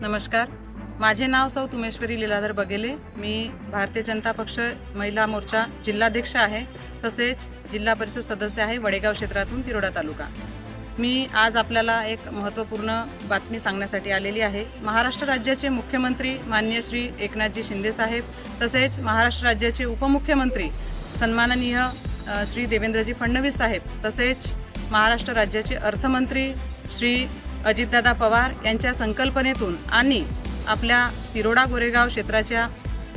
नमस्कार. माझे नाव सौ तुमेश्वरी लीलाधर बघेले. मी भारतीय जनता पक्ष महिला मोर्चा जिल्हाध्यक्ष आहे. तसेच जिल्हा परिषद सदस्य आहे वडेगाव क्षेत्रातून तिरोडा तालुका. मी आज आपल्याला एक महत्त्वपूर्ण बातमी सांगण्यासाठी आलेली आहे. महाराष्ट्र राज्याचे मुख्यमंत्री मान्य श्री एकनाथजी शिंदेसाहेब तसेच महाराष्ट्र राज्याचे उपमुख्यमंत्री सन्माननीय श्री देवेंद्रजी फडणवीस साहेब तसेच महाराष्ट्र राज्याचे अर्थमंत्री श्री अजितदादा पवार यांच्या संकल्पनेतून आणि आपल्या तिरोडा गोरेगाव क्षेत्राच्या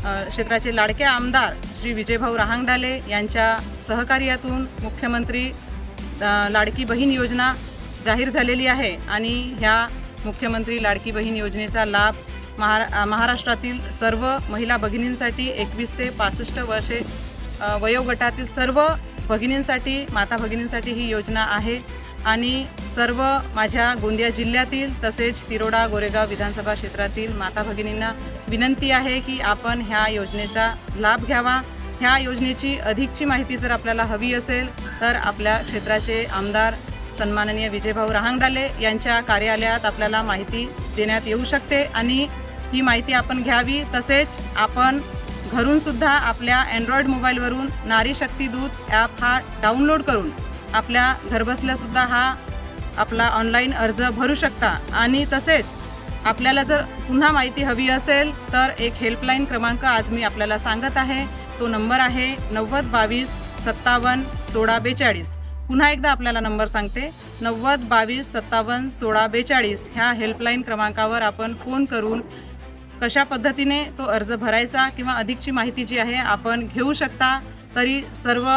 क्षेत्राचे लाडके आमदार श्री विजयभाऊ रहांगडाले यांच्या सहकार्यातून मुख्यमंत्री लाडकी बहीण योजना जाहीर झालेली आहे आणि ह्या मुख्यमंत्री लाडकी बहीण योजनेचा लाभ महारा महाराष्ट्रातील सर्व महिला भगिनींसाठी एकवीस ते पासष्ट वर्षे वयोगटातील सर्व भगिनींसाठी माता भगिनींसाठी ही योजना आहे. आणि सर्व माझ्या गोंदिया जिल्ह्यातील तसेच तिरोडा गोरेगाव विधानसभा क्षेत्रातील माता भगिनींना विनंती आहे की आपण ह्या योजनेचा लाभ घ्यावा. ह्या योजनेची अधिकची माहिती जर आपल्याला हवी असेल तर आपल्या क्षेत्राचे आमदार सन्माननीय विजयभाऊ रहांगडाले यांच्या कार्यालयात आपल्याला माहिती देण्यात येऊ शकते आणि ही माहिती आपण घ्यावी. तसेच आपण घरूनसुद्धा आपल्या अँड्रॉईड मोबाईलवरून नारी शक्ती दूत ॲप हा डाउनलोड करून आपल्या घरबसल्यासुद्धा हा आपला ऑनलाईन अर्ज भरू शकता. आणि तसेच आपल्याला जर पुन्हा माहिती हवी असेल तर एक हेल्पलाईन क्रमांक आज मी आपल्याला सांगत आहे. तो नंबर आहे नव्वद बावीस सत्तावन्न सोळा बेचाळीस. पुन्हा एकदा आपल्याला नंबर सांगते. नव्वद बावीस सत्तावन्न सोळा बेचाळीस ह्या हेल्पलाईन क्रमांकावर आपण फोन करून कशा पद्धतीने तो अर्ज भरायचा किंवा अधिकची माहिती जी आहे आपण घेऊ शकता. तरी सर्व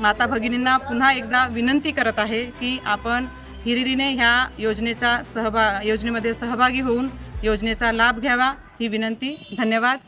माता भगिनींना पुन्हा एकदा विनंती करत आहे की आपण हिरिरीने ह्या योजनेचा सहभा योजनेमध्ये सहभागी होऊन योजनेचा लाभ घ्यावा ही विनंती. धन्यवाद.